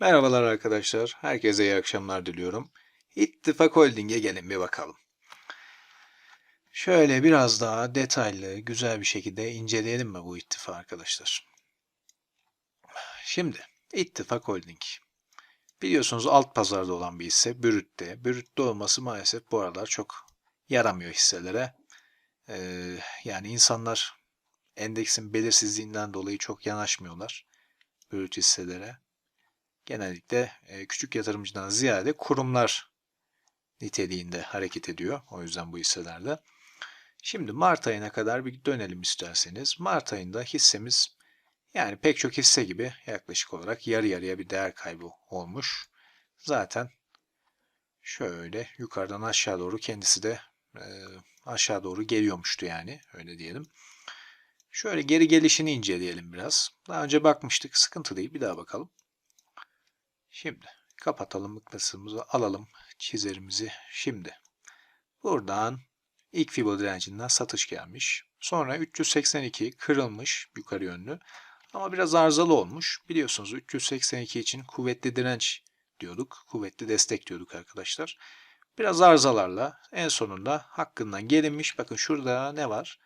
Merhabalar arkadaşlar. Herkese iyi akşamlar diliyorum. İttifak Holding'e gelin bir bakalım. Şöyle biraz daha detaylı, güzel bir şekilde inceleyelim mi bu ittifak arkadaşlar? Şimdi İttifak Holding. Biliyorsunuz alt pazarda olan bir hisse Brüt'te. Brüt'te olması maalesef bu aralar çok yaramıyor hisselere. Ee, yani insanlar endeksin belirsizliğinden dolayı çok yanaşmıyorlar Brüt hisselere genellikle e, küçük yatırımcıdan ziyade kurumlar niteliğinde hareket ediyor. O yüzden bu hisselerde. Şimdi Mart ayına kadar bir dönelim isterseniz. Mart ayında hissemiz yani pek çok hisse gibi yaklaşık olarak yarı yarıya bir değer kaybı olmuş. Zaten şöyle yukarıdan aşağı doğru kendisi de e, aşağı doğru geliyormuştu yani öyle diyelim. Şöyle geri gelişini inceleyelim biraz. Daha önce bakmıştık sıkıntı değil bir daha bakalım. Şimdi kapatalım mıknatısımızı alalım çizerimizi. Şimdi buradan ilk fibo direncinden satış gelmiş. Sonra 382 kırılmış yukarı yönlü. Ama biraz arızalı olmuş. Biliyorsunuz 382 için kuvvetli direnç diyorduk. Kuvvetli destek diyorduk arkadaşlar. Biraz arızalarla en sonunda hakkından gelinmiş. Bakın şurada ne var?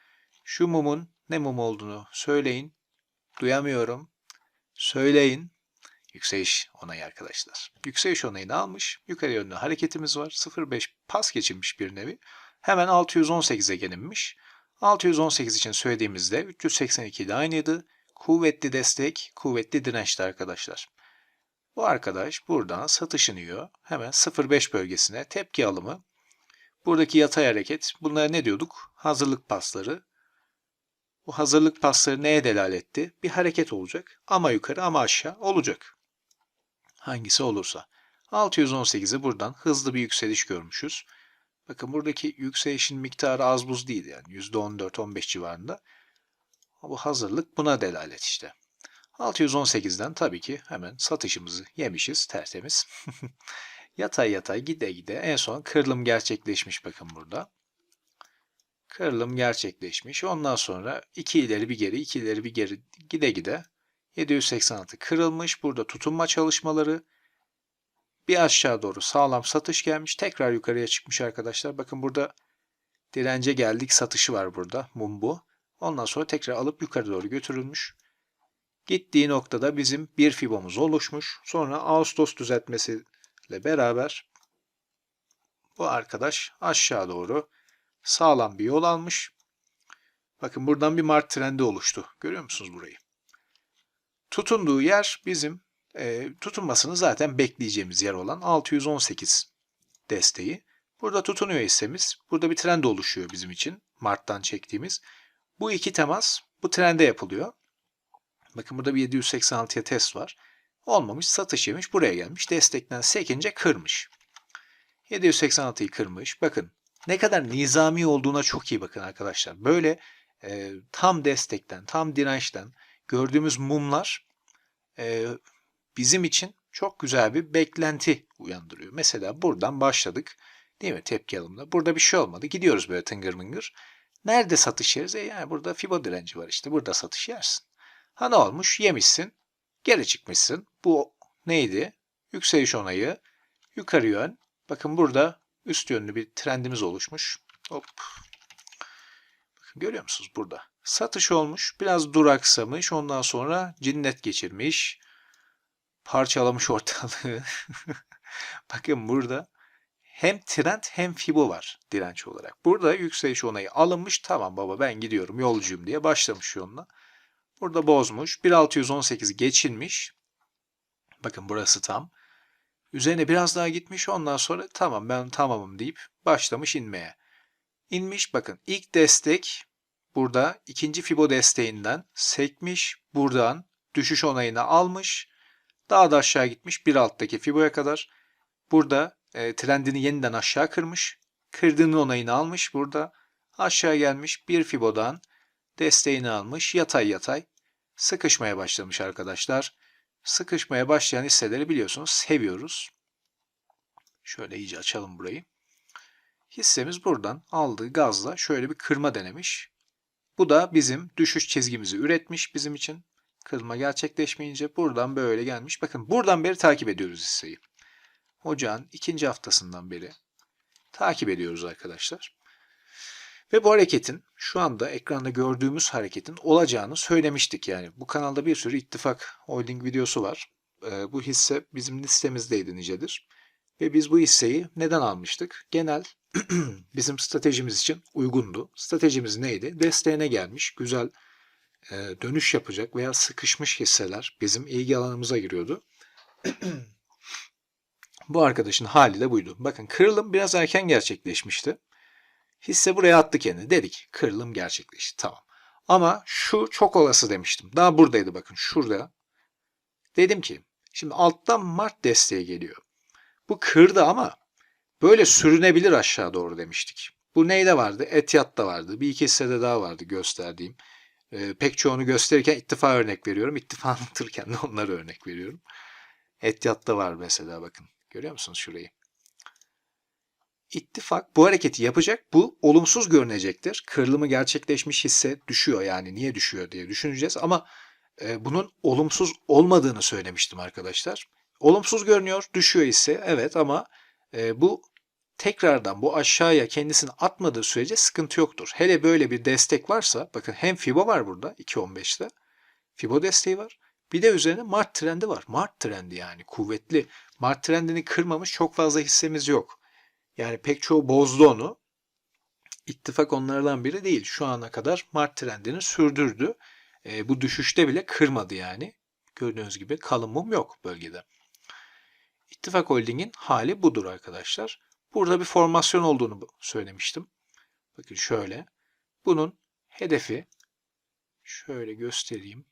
Şu mumun ne mum olduğunu söyleyin. Duyamıyorum. Söyleyin. Yükseliş onayı arkadaşlar. Yükseliş onayını almış. Yukarı yönlü hareketimiz var. 0.5 pas geçilmiş bir nevi. Hemen 618'e gelinmiş. 618 için söylediğimizde 382 ile aynıydı. Kuvvetli destek, kuvvetli dirençti arkadaşlar. Bu arkadaş buradan satışını yiyor. Hemen 0.5 bölgesine tepki alımı. Buradaki yatay hareket. Bunlara ne diyorduk? Hazırlık pasları. Bu hazırlık pasları neye delaletti? Bir hareket olacak. Ama yukarı ama aşağı olacak. Hangisi olursa. 618'e buradan hızlı bir yükseliş görmüşüz. Bakın buradaki yükselişin miktarı az buz değil yani %14-15 civarında. Bu hazırlık buna delalet işte. 618'den tabii ki hemen satışımızı yemişiz tertemiz. yatay yatay gide gide en son kırılım gerçekleşmiş bakın burada. Kırılım gerçekleşmiş. Ondan sonra iki ileri bir geri, iki ileri bir geri gide gide 786 kırılmış. Burada tutunma çalışmaları. Bir aşağı doğru sağlam satış gelmiş. Tekrar yukarıya çıkmış arkadaşlar. Bakın burada dirence geldik satışı var burada. Mum bu. Ondan sonra tekrar alıp yukarı doğru götürülmüş. Gittiği noktada bizim bir fibomuz oluşmuş. Sonra Ağustos düzeltmesiyle beraber bu arkadaş aşağı doğru sağlam bir yol almış. Bakın buradan bir Mart trendi oluştu. Görüyor musunuz burayı? Tutunduğu yer bizim e, tutunmasını zaten bekleyeceğimiz yer olan 618 desteği. Burada tutunuyor hissemiz. Burada bir trend oluşuyor bizim için. Mart'tan çektiğimiz. Bu iki temas bu trende yapılıyor. Bakın burada bir 786'ya test var. Olmamış satış yemiş buraya gelmiş. Destekten sekince kırmış. 786'yı kırmış. Bakın ne kadar nizami olduğuna çok iyi bakın arkadaşlar. Böyle e, tam destekten, tam dirençten gördüğümüz mumlar e, bizim için çok güzel bir beklenti uyandırıyor. Mesela buradan başladık. Değil mi tepki alımda? Burada bir şey olmadı. Gidiyoruz böyle tıngır mıngır. Nerede satış yeriz? E yani burada fibo direnci var işte. Burada satış yersin. Ha ne olmuş? Yemişsin. Geri çıkmışsın. Bu neydi? Yükseliş onayı. Yukarı yön. Bakın burada üst yönlü bir trendimiz oluşmuş. Hop. Bakın görüyor musunuz burada? Satış olmuş. Biraz duraksamış. Ondan sonra cinnet geçirmiş. Parçalamış ortalığı. Bakın burada hem trend hem fibo var direnç olarak. Burada yükseliş onayı alınmış. Tamam baba ben gidiyorum yolcuyum diye başlamış yoluna. Burada bozmuş. 1618 geçilmiş. Bakın burası tam. Üzerine biraz daha gitmiş ondan sonra tamam ben tamamım deyip başlamış inmeye. İnmiş bakın ilk destek burada ikinci fibo desteğinden sekmiş buradan düşüş onayını almış. Daha da aşağı gitmiş bir alttaki fiboya kadar. Burada e, trendini yeniden aşağı kırmış. Kırdığının onayını almış burada. Aşağı gelmiş bir fibodan desteğini almış yatay yatay sıkışmaya başlamış arkadaşlar sıkışmaya başlayan hisseleri biliyorsunuz seviyoruz. Şöyle iyice açalım burayı. Hissemiz buradan aldığı gazla şöyle bir kırma denemiş. Bu da bizim düşüş çizgimizi üretmiş bizim için. Kırılma gerçekleşmeyince buradan böyle gelmiş. Bakın buradan beri takip ediyoruz hisseyi. Ocağın ikinci haftasından beri takip ediyoruz arkadaşlar. Ve bu hareketin şu anda ekranda gördüğümüz hareketin olacağını söylemiştik yani. Bu kanalda bir sürü ittifak holding videosu var. Ee, bu hisse bizim listemizdeydi nicedir. Ve biz bu hisseyi neden almıştık? Genel bizim stratejimiz için uygundu. Stratejimiz neydi? Desteğine gelmiş, güzel e, dönüş yapacak veya sıkışmış hisseler bizim ilgi alanımıza giriyordu. bu arkadaşın hali de buydu. Bakın kırılım biraz erken gerçekleşmişti. Hisse buraya attı kendini. Dedik kırılım gerçekleşti. Tamam. Ama şu çok olası demiştim. Daha buradaydı bakın şurada. Dedim ki şimdi alttan Mart desteği geliyor. Bu kırdı ama böyle sürünebilir aşağı doğru demiştik. Bu neyde vardı? Etiyat'ta vardı. Bir iki hissede daha vardı gösterdiğim. Ee, pek çoğunu gösterirken ittifa örnek veriyorum. İttifa anlatırken de onları örnek veriyorum. Etiyat'ta var mesela bakın. Görüyor musunuz şurayı? İttifak bu hareketi yapacak. Bu olumsuz görünecektir. Kırılımı gerçekleşmiş hisse düşüyor yani niye düşüyor diye düşüneceğiz ama e, bunun olumsuz olmadığını söylemiştim arkadaşlar. Olumsuz görünüyor, düşüyor hisse evet ama e, bu tekrardan bu aşağıya kendisini atmadığı sürece sıkıntı yoktur. Hele böyle bir destek varsa bakın hem Fibo var burada 2.15'te. Fibo desteği var. Bir de üzerine Mart trendi var. Mart trendi yani kuvvetli. Mart trendini kırmamış çok fazla hissemiz yok. Yani pek çoğu bozdu onu. İttifak onlardan biri değil. Şu ana kadar Mart trendini sürdürdü. E, bu düşüşte bile kırmadı yani. Gördüğünüz gibi kalın mum yok bölgede. İttifak Holding'in hali budur arkadaşlar. Burada bir formasyon olduğunu söylemiştim. Bakın şöyle. Bunun hedefi şöyle göstereyim.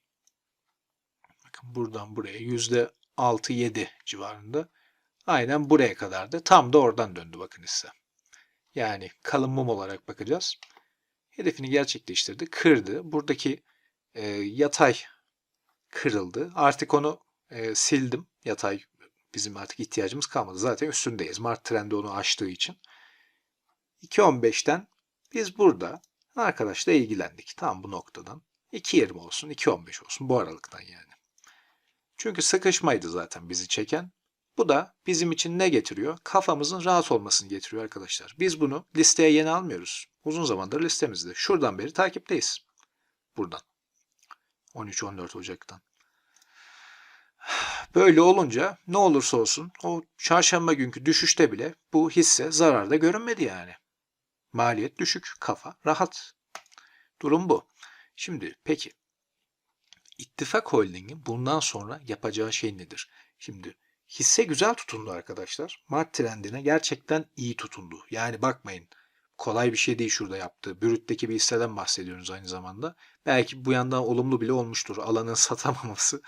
Bakın buradan buraya %6-7 civarında. Aynen buraya kadardı. Tam da oradan döndü bakın hisse. Yani kalın mum olarak bakacağız. Hedefini gerçekleştirdi. Kırdı. Buradaki e, yatay kırıldı. Artık onu e, sildim. Yatay bizim artık ihtiyacımız kalmadı. Zaten üstündeyiz. Mart trendi onu aştığı için. 2.15'ten biz burada arkadaşla ilgilendik. Tam bu noktadan. 2.20 olsun, 2.15 olsun bu aralıktan yani. Çünkü sıkışmaydı zaten bizi çeken. Bu da bizim için ne getiriyor? Kafamızın rahat olmasını getiriyor arkadaşlar. Biz bunu listeye yeni almıyoruz. Uzun zamandır listemizde. Şuradan beri takipteyiz. Buradan. 13-14 Ocak'tan. Böyle olunca ne olursa olsun o çarşamba günkü düşüşte bile bu hisse zararda görünmedi yani. Maliyet düşük, kafa rahat. Durum bu. Şimdi peki İttifak Holding'in bundan sonra yapacağı şey nedir? Şimdi hisse güzel tutundu arkadaşlar. Mart trendine gerçekten iyi tutundu. Yani bakmayın kolay bir şey değil şurada yaptığı. Brüt'teki bir hisseden bahsediyoruz aynı zamanda. Belki bu yandan olumlu bile olmuştur. Alanın satamaması.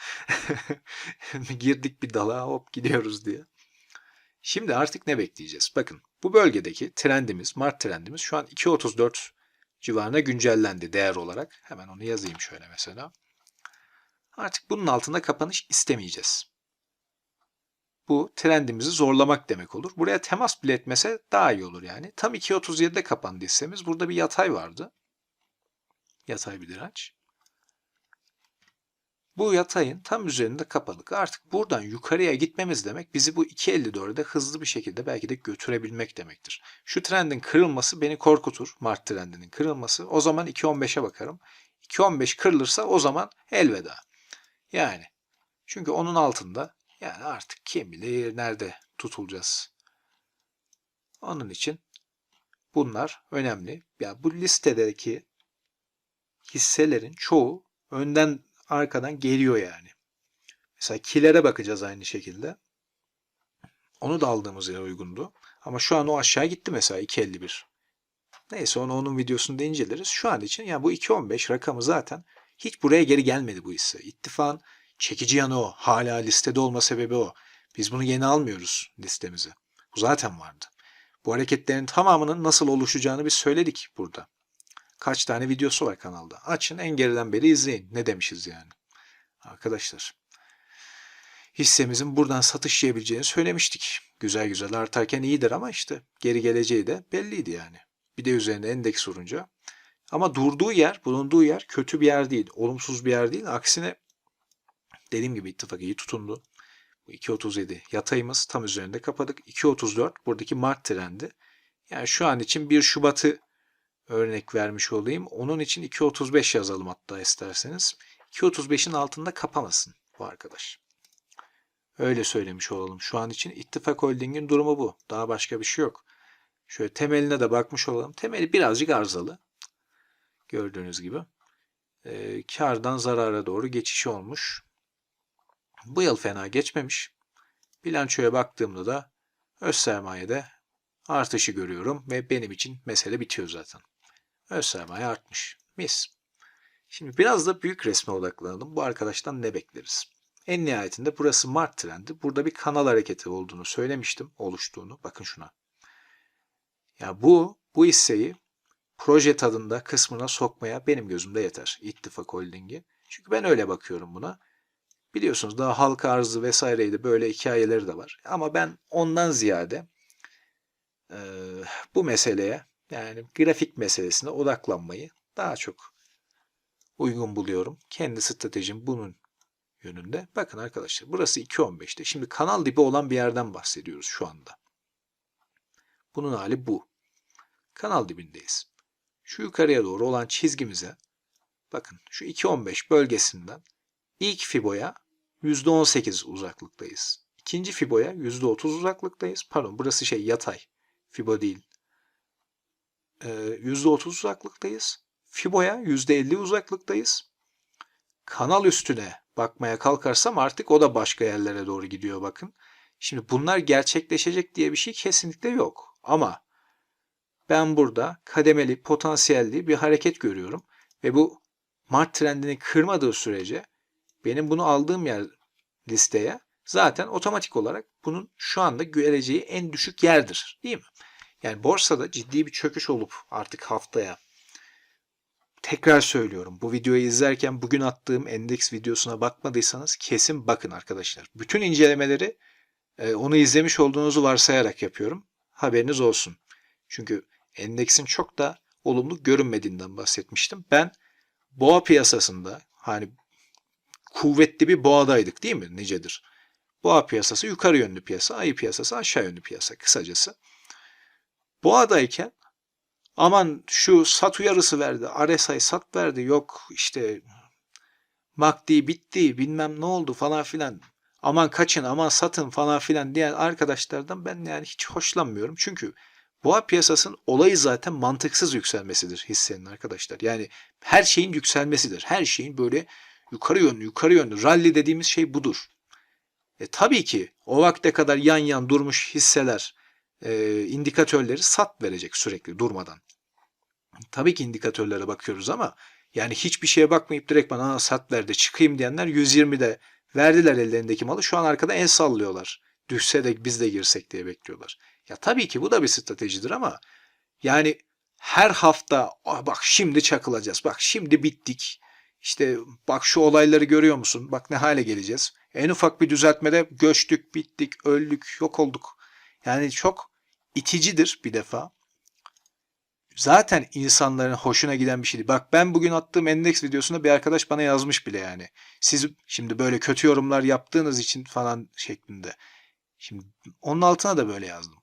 Girdik bir dala hop gidiyoruz diye. Şimdi artık ne bekleyeceğiz? Bakın bu bölgedeki trendimiz, Mart trendimiz şu an 2.34 civarına güncellendi değer olarak. Hemen onu yazayım şöyle mesela. Artık bunun altında kapanış istemeyeceğiz. Bu trendimizi zorlamak demek olur. Buraya temas bile etmese daha iyi olur yani. Tam 2.37'de kapandı hissemiz. Burada bir yatay vardı. Yatay bir direnç. Bu yatayın tam üzerinde kapalık. Artık buradan yukarıya gitmemiz demek bizi bu 2.54'de hızlı bir şekilde belki de götürebilmek demektir. Şu trendin kırılması beni korkutur. Mart trendinin kırılması. O zaman 2.15'e bakarım. 2.15 kırılırsa o zaman elveda. Yani çünkü onun altında yani artık kim bilir nerede tutulacağız. Onun için bunlar önemli. Ya bu listedeki hisselerin çoğu önden arkadan geliyor yani. Mesela kilere bakacağız aynı şekilde. Onu da aldığımız yere uygundu. Ama şu an o aşağı gitti mesela 2.51. Neyse onu onun videosunda inceleriz. Şu an için yani bu 2.15 rakamı zaten hiç buraya geri gelmedi bu hisse. İttifakın çekici yanı o. Hala listede olma sebebi o. Biz bunu yeni almıyoruz listemize. Bu zaten vardı. Bu hareketlerin tamamının nasıl oluşacağını biz söyledik burada. Kaç tane videosu var kanalda. Açın en geriden beri izleyin. Ne demişiz yani. Arkadaşlar. Hissemizin buradan satış yiyebileceğini söylemiştik. Güzel güzel artarken iyidir ama işte geri geleceği de belliydi yani. Bir de üzerinde endeks sorunca. Ama durduğu yer, bulunduğu yer kötü bir yer değil. Olumsuz bir yer değil. Aksine Dediğim gibi ittifak iyi tutundu. Bu 2.37 yatayımız tam üzerinde kapadık. 2.34 buradaki Mart trendi. Yani şu an için 1 Şubat'ı örnek vermiş olayım. Onun için 2.35 yazalım hatta isterseniz. 2.35'in altında kapamasın bu arkadaş. Öyle söylemiş olalım. Şu an için İttifak Holding'in durumu bu. Daha başka bir şey yok. Şöyle temeline de bakmış olalım. Temeli birazcık arızalı. Gördüğünüz gibi. Ee, kardan zarara doğru geçiş olmuş. Bu yıl fena geçmemiş. Bilançoya baktığımda da öz sermayede artışı görüyorum ve benim için mesele bitiyor zaten. Öz sermaye artmış. Mis. Şimdi biraz da büyük resme odaklanalım. Bu arkadaştan ne bekleriz? En nihayetinde burası Mart trendi. Burada bir kanal hareketi olduğunu söylemiştim. Oluştuğunu. Bakın şuna. Ya bu, bu hisseyi proje tadında kısmına sokmaya benim gözümde yeter. İttifak Holding'i. Çünkü ben öyle bakıyorum buna. Biliyorsunuz daha halka arzı vesaireydi böyle hikayeleri de var. Ama ben ondan ziyade e, bu meseleye yani grafik meselesine odaklanmayı daha çok uygun buluyorum. Kendi stratejim bunun yönünde. Bakın arkadaşlar burası 2.15'te. Şimdi kanal dibi olan bir yerden bahsediyoruz şu anda. Bunun hali bu. Kanal dibindeyiz. Şu yukarıya doğru olan çizgimize bakın şu 2.15 bölgesinden ilk fiboya %18 uzaklıktayız. İkinci fiboya %30 uzaklıktayız. Pardon burası şey yatay. Fibo değil. Ee, %30 uzaklıktayız. Fibo'ya %50 uzaklıktayız. Kanal üstüne bakmaya kalkarsam artık o da başka yerlere doğru gidiyor bakın. Şimdi bunlar gerçekleşecek diye bir şey kesinlikle yok. Ama ben burada kademeli, potansiyelli bir hareket görüyorum. Ve bu Mart trendini kırmadığı sürece benim bunu aldığım yer listeye zaten otomatik olarak bunun şu anda göreceği en düşük yerdir. Değil mi? Yani borsada ciddi bir çöküş olup artık haftaya tekrar söylüyorum. Bu videoyu izlerken bugün attığım endeks videosuna bakmadıysanız kesin bakın arkadaşlar. Bütün incelemeleri e, onu izlemiş olduğunuzu varsayarak yapıyorum. Haberiniz olsun. Çünkü endeksin çok da olumlu görünmediğinden bahsetmiştim. Ben boğa piyasasında hani kuvvetli bir boğadaydık değil mi nicedir? Boğa piyasası yukarı yönlü piyasa, ayı piyasası aşağı yönlü piyasa kısacası. Boğadayken aman şu sat uyarısı verdi, RSI sat verdi, yok işte MACD bitti, bilmem ne oldu falan filan. Aman kaçın, aman satın falan filan diyen arkadaşlardan ben yani hiç hoşlanmıyorum. Çünkü boğa piyasasının olayı zaten mantıksız yükselmesidir hissenin arkadaşlar. Yani her şeyin yükselmesidir. Her şeyin böyle yukarı yönlü, yukarı yönlü. Rally dediğimiz şey budur. E, tabii ki o vakte kadar yan yan durmuş hisseler, e, indikatörleri sat verecek sürekli durmadan. Tabii ki indikatörlere bakıyoruz ama yani hiçbir şeye bakmayıp direkt bana sat verdi çıkayım diyenler 120'de verdiler ellerindeki malı şu an arkada el sallıyorlar. Düşse de biz de girsek diye bekliyorlar. Ya tabii ki bu da bir stratejidir ama yani her hafta "Ah bak şimdi çakılacağız. Bak şimdi bittik. İşte bak şu olayları görüyor musun? Bak ne hale geleceğiz. En ufak bir düzeltmede göçtük, bittik, öldük, yok olduk. Yani çok iticidir bir defa. Zaten insanların hoşuna giden bir şeydi. Bak ben bugün attığım endeks videosunda bir arkadaş bana yazmış bile yani. Siz şimdi böyle kötü yorumlar yaptığınız için falan şeklinde. Şimdi onun altına da böyle yazdım.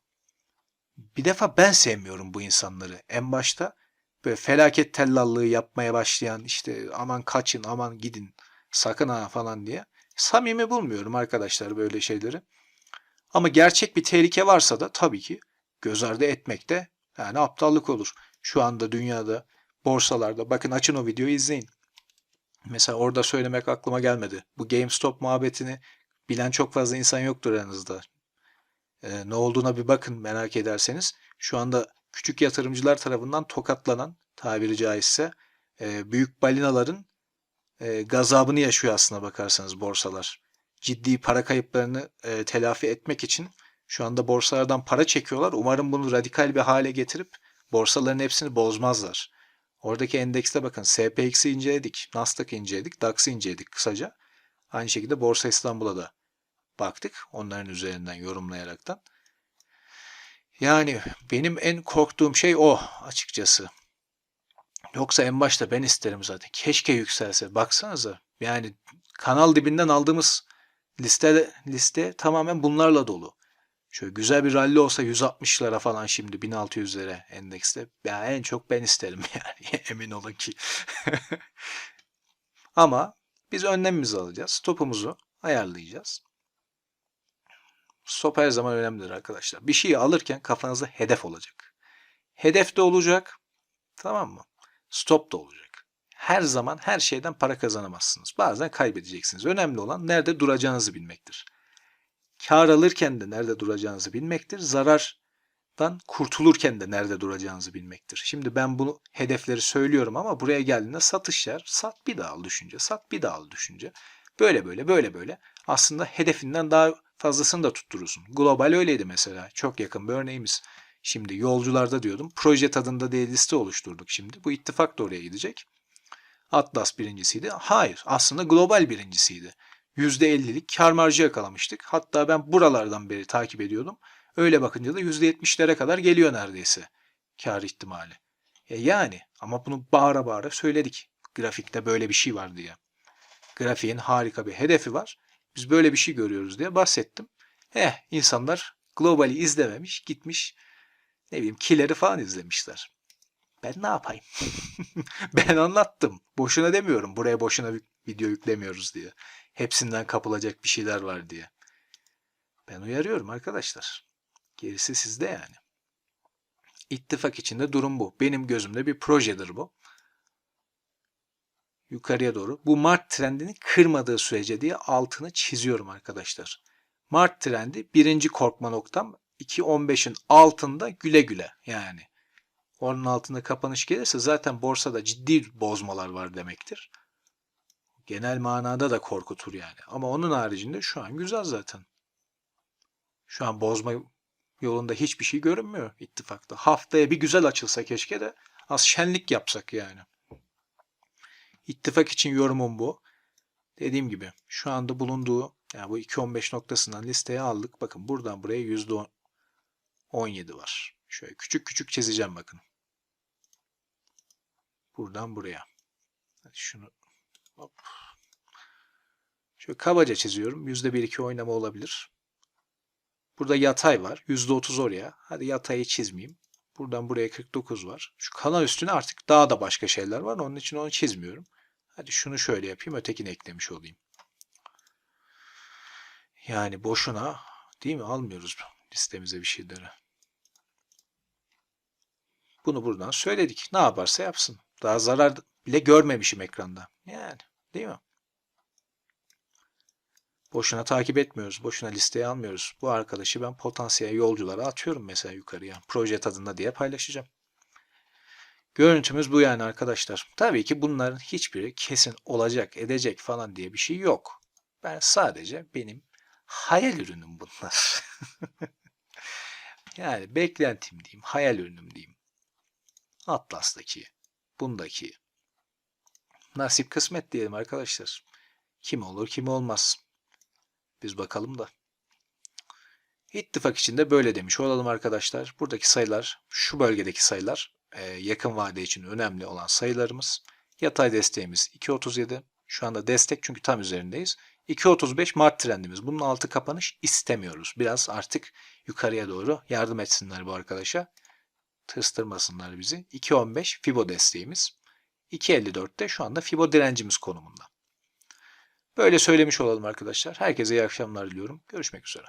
Bir defa ben sevmiyorum bu insanları. En başta böyle felaket tellallığı yapmaya başlayan işte aman kaçın aman gidin sakın ha falan diye. Samimi bulmuyorum arkadaşlar böyle şeyleri. Ama gerçek bir tehlike varsa da tabii ki göz ardı etmek de yani aptallık olur. Şu anda dünyada borsalarda bakın açın o videoyu izleyin. Mesela orada söylemek aklıma gelmedi. Bu GameStop muhabbetini bilen çok fazla insan yoktur aranızda. Ee, ne olduğuna bir bakın merak ederseniz. Şu anda küçük yatırımcılar tarafından tokatlanan tabiri caizse e, büyük balinaların e, gazabını yaşıyor aslına bakarsanız borsalar. Ciddi para kayıplarını e, telafi etmek için şu anda borsalardan para çekiyorlar. Umarım bunu radikal bir hale getirip borsaların hepsini bozmazlar. Oradaki endekste bakın SPX'i inceledik, Nasdaq'ı inceledik, DAX'ı inceledik kısaca. Aynı şekilde Borsa İstanbul'a da baktık onların üzerinden yorumlayaraktan. Yani benim en korktuğum şey o açıkçası. Yoksa en başta ben isterim zaten. Keşke yükselse. Baksanıza yani Kanal dibinden aldığımız liste liste tamamen bunlarla dolu. Şöyle güzel bir rally olsa 160'lara falan şimdi 1600'lere endekste. Ya en çok ben isterim yani emin olun ki. Ama biz önlemimizi alacağız. Stopumuzu ayarlayacağız. Stop her zaman önemlidir arkadaşlar. Bir şeyi alırken kafanızda hedef olacak. Hedef de olacak. Tamam mı? Stop da olacak. Her zaman her şeyden para kazanamazsınız. Bazen kaybedeceksiniz. Önemli olan nerede duracağınızı bilmektir. Kar alırken de nerede duracağınızı bilmektir. Zarardan kurtulurken de nerede duracağınızı bilmektir. Şimdi ben bunu hedefleri söylüyorum ama buraya geldiğinde satış yer, sat bir daha al düşünce, sat bir daha al düşünce. Böyle böyle böyle böyle aslında hedefinden daha fazlasını da tutturursun. Global öyleydi mesela. Çok yakın bir örneğimiz. Şimdi yolcularda diyordum. Proje tadında diye liste oluşturduk şimdi. Bu ittifak da oraya gidecek. Atlas birincisiydi. Hayır aslında global birincisiydi. %50'lik kar marjı yakalamıştık. Hatta ben buralardan beri takip ediyordum. Öyle bakınca da %70'lere kadar geliyor neredeyse kar ihtimali. E yani ama bunu bağıra bağıra söyledik. Grafikte böyle bir şey var diye. Grafiğin harika bir hedefi var. Biz böyle bir şey görüyoruz diye bahsettim. Eh insanlar globali izlememiş gitmiş ne bileyim kileri falan izlemişler. Ben ne yapayım? ben anlattım. Boşuna demiyorum. Buraya boşuna video yüklemiyoruz diye. Hepsinden kapılacak bir şeyler var diye. Ben uyarıyorum arkadaşlar. Gerisi sizde yani. İttifak içinde durum bu. Benim gözümde bir projedir bu. Yukarıya doğru. Bu Mart trendini kırmadığı sürece diye altını çiziyorum arkadaşlar. Mart trendi birinci korkma noktam 2.15'in altında güle güle yani. Onun altında kapanış gelirse zaten borsada ciddi bozmalar var demektir. Genel manada da korkutur yani. Ama onun haricinde şu an güzel zaten. Şu an bozma yolunda hiçbir şey görünmüyor ittifakta. Haftaya bir güzel açılsa keşke de az şenlik yapsak yani. İttifak için yorumum bu. Dediğim gibi şu anda bulunduğu yani bu 2.15 noktasından listeye aldık. Bakın buradan buraya %17 var. Şöyle küçük küçük çizeceğim bakın. Buradan buraya. Hadi şunu hop. Şöyle kabaca çiziyorum. %1-2 oynama olabilir. Burada yatay var. %30 oraya. Hadi yatayı çizmeyeyim. Buradan buraya 49 var. Şu kanal üstüne artık daha da başka şeyler var. Onun için onu çizmiyorum. Hadi şunu şöyle yapayım. Ötekini eklemiş olayım. Yani boşuna değil mi? Almıyoruz listemize bir şeyleri. Bunu buradan söyledik. Ne yaparsa yapsın. Daha zarar bile görmemişim ekranda. Yani değil mi? Boşuna takip etmiyoruz. Boşuna listeye almıyoruz. Bu arkadaşı ben potansiyel yolculara atıyorum mesela yukarıya. Proje tadında diye paylaşacağım. Görüntümüz bu yani arkadaşlar. Tabii ki bunların hiçbiri kesin olacak, edecek falan diye bir şey yok. Ben sadece benim hayal ürünüm bunlar. yani beklentim diyeyim, hayal ürünüm diyeyim. Atlas'taki, bundaki. Nasip kısmet diyelim arkadaşlar. Kim olur kim olmaz. Biz bakalım da. İttifak içinde böyle demiş olalım arkadaşlar. Buradaki sayılar, şu bölgedeki sayılar yakın vade için önemli olan sayılarımız. Yatay desteğimiz 2.37. Şu anda destek çünkü tam üzerindeyiz. 2.35 Mart trendimiz. Bunun altı kapanış istemiyoruz. Biraz artık yukarıya doğru yardım etsinler bu arkadaşa. Tırstırmasınlar bizi. 2.15 Fibo desteğimiz. 2.54'te şu anda Fibo direncimiz konumunda. Böyle söylemiş olalım arkadaşlar. Herkese iyi akşamlar diliyorum. Görüşmek üzere.